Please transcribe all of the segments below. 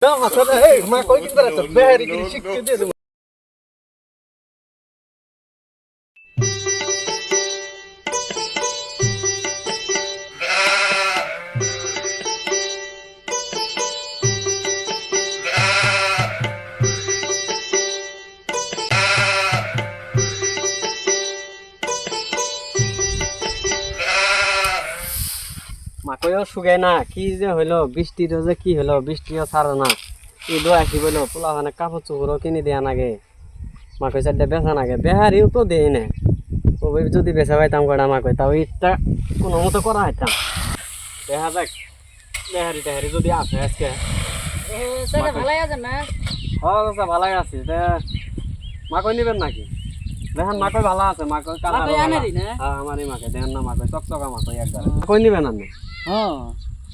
Tamam sana hey, ma koy kim tarafta? Beheri girişik dedi. Dum. শুকাই না কি যে হইল বৃষ্টির যে কি হইল বৃষ্টিও ছাড়ে না। ঈদও আসি বইলো পোলা মানে কাপড় চোপড়ও কিনে দেয়া নাগে। মাকই চারটা বেচা নাগে বেহারিও তো দেই না। তবে যদি বেচা পাইতাম কটা মাকই তাও ঈদটা কোনো মতো করা হইতাম দেখা যাক বেহারি টেহারি যদি আসে আজকে। ভালাই আছে না? হ্যাঁ চাচা ভালাই আছে নিবেন নাকি? দেখেন মাকই ভালো আছে মাকই কালার? হ্যাঁ আমারই মাকই দেখেন না মাকই চকচকা মাকই একবার মাকই নিবেন আপনি হ্যাঁ।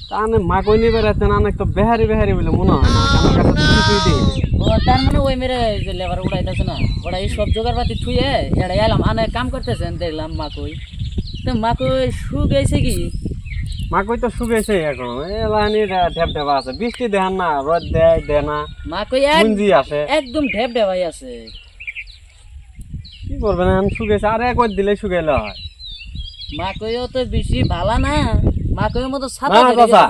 তাহলে মাকই নিবে রাতে না অনেক তো বেহারি বেহারি বলে মনে হয় না। আমার কাছে তো কিছুই দিই তার মানে ওই মেরে যে লেবার উড়াইতেছে না? ওরা এই সব জোগাড় পাতি থুয়ে এরা এলাম আনে কাম করতেছেন দেখলাম মাকই তো মাকই শু গেছে কি? মাকই তো শুকেছে এখন। এলানি ঢেপ ঢেপা আছে। বৃষ্টি দেখেন না রোদ দেয় দেয় না। মাকই এক পুঞ্জি আসে। একদম ঢেপ ঢেপাই আছে। কি করবেন এখন শুকেছে আর একবার দিলে শুকাইলে হয়। মাকইও তো বেশি ভালা না। মাকইয়ের মতো বেরিয়ে গেছে।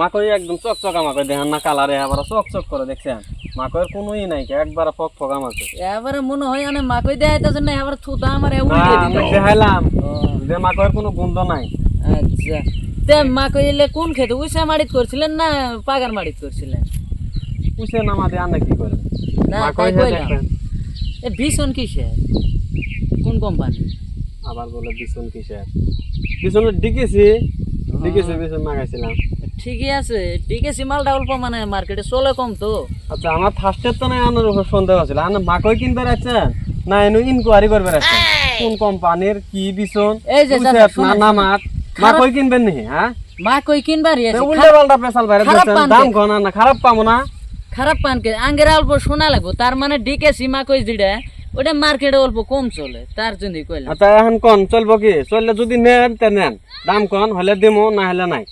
মাকই একদম চকচকা মাকই দেখেন না কালারে আবার চকচক করে দেখছেন। মাকইয়ের কোনোই নাই একবার ফক ফকা মাকই এবারে মনে হয় আনে মাকই দেখাইতেছে না এবার থুতা আমার উল্টে আমি দেখাইলাম। যে কোনো গন্ধ নাই। আচ্ছা। তে মাকই এলে কোন খেতে উইসা মাড়িত করছিলেন না পাগার মাড়িত করছিলেন? পুষে নামা দিয়ে আনে কি করবে না তাই কইলাম। দেখবেন এ ভীষণ কিসে কোন কোম্পানি আবার বলে বিছন কিসের? বিছন ডিকেছি। মাগাইছিলাম ঠিকই আছে ঠিক আছে মালটা অল্প মানে মার্কেটে চলে কম তো। আচ্ছা আমার ফার্স্টের তো নাই আনার উপর সন্দেহ ছিল আনা মাকই কিনতে রাখছেন না এনু ইনকোয়ারি কোন কোম্পানির কি বিছন এই যে বুঝছেন চাচা, না শুনেন। নামাত মাকই কিনবেন নি হ্যাঁ? মা কিনবার আছে? উল্টা পাল্টা পেশাল বাইরে খারাপ পান দাম কে? কোন না খারাপ পাবো না। খারাপ পান কে আঙ্গের অল্প শোনা লাগবো তার মানে ডিকেসি কই যেটা ওটা মার্কেটে অল্প কম চলে তার জন্য কইলাম। আচ্ছা এখন কোন চলবো কি? চললে যদি নেন তে নেন। দাম কোন? হলে দিমো না হলে নাই।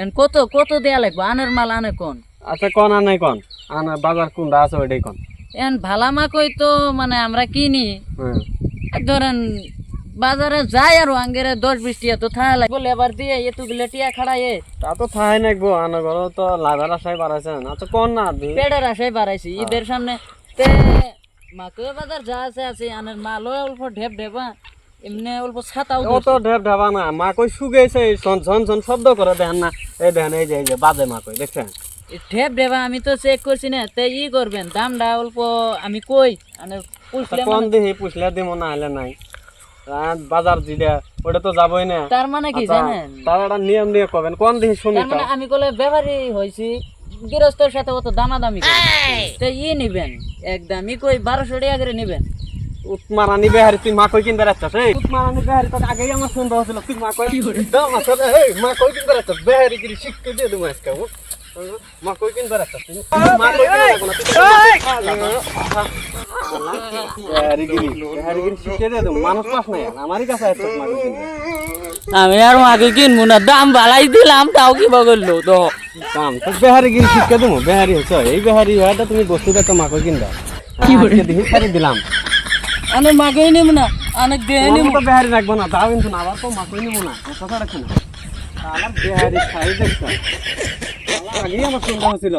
এখন কত কত দেয়া লাগবো? আনের মাল আনে কোন? আচ্ছা কোন আর নাই কোন? আনা বাজার কোনটা আছে ওইটাই কোন? এখন ভালা মা কই তো মানে আমরা কিনি। হ্যাঁ। ধরেন বাজারে যাই আর আঙ্গের দশ বিশ টিয়া তো থাকা লাগবে। লেবার দিয়ে এতগুলো টিয়া খাড়াইয়ে তা তো থাই নাকবো আনা ঘর তো লাভের আশায় বাড়াইছেন আচ্ছা কোন না? পেটের আশায় বাড়াইছি ঈদের সামনে। তে মাকে বাজার যা আছে আছে আনের মালও অল্প ঢেপ ঢেপা এমনি অল্প ছাতাও ও তো ঢেপ ঢাবা না মা কই শুকেছে শব্দ করে দেখেন না। এই দেখেন এই যে এই যে বাজে মা কই দেখছেন? ঢেপ ঢেপা আমি তো চেক করছি না তে ই করবেন দামটা অল্প আমি কই? মানে পুষলে কোন দিহি পুষলে দিব না হলে নাই বাজার যেটা ওটা তো যাবই না। তার মানে কি আচ্ছা, জানেন? তার একটা নিয়ম নিয়ে কবেন কোন দিহি শুনি তার মানে আমি কলে ব্যবহারই হয়েছি গৃহস্থর সাথে অত দামাদামি করি তো ই নিবেন একদম ই কই বারোশো টাকা করে নিবেন। উৎমারানি বেহারি তুই মা কই কিনতে রাখছিস এই উৎমারানি বেহারি তোকে আগেই আমার শুনতে হচ্ছিল তুই মা কই দাম আছে রে, এই মা কই কিনতে রাখছিস বেহারি গিরি শিখতে দিয়ে দেবো আজকে মা কই কিনতে রাখছিস তুই মা কই কিনতে রাখব না, তুই তো- বেহারি গিরি বেহারি গিরি শিখতে দিয়ে দেবো। মানুষ পাস নাই আমারই কাছে মা কই আমি আর মাকে কিনবো না দাম বাড়াই দিলাম তাও কি বলল তো কাম তো বেহারি গিরি শিখতে দেবো বেহারি হচ্ছে এই বেহারি হওয়াটা তুমি বস্তুটা তো মা কই কিনবা। কি করে দিহি সারি দিলাম। আমি মাকেই নিব না অনেক দিয়ে তোমার মতো বেহারি রাখব না তাও কিন্তু না আবার তো মাকই নিবো না কথা রাখি না। বেহারি খাই দেখতাম আগেই আমার চিন্তা হচ্ছিল।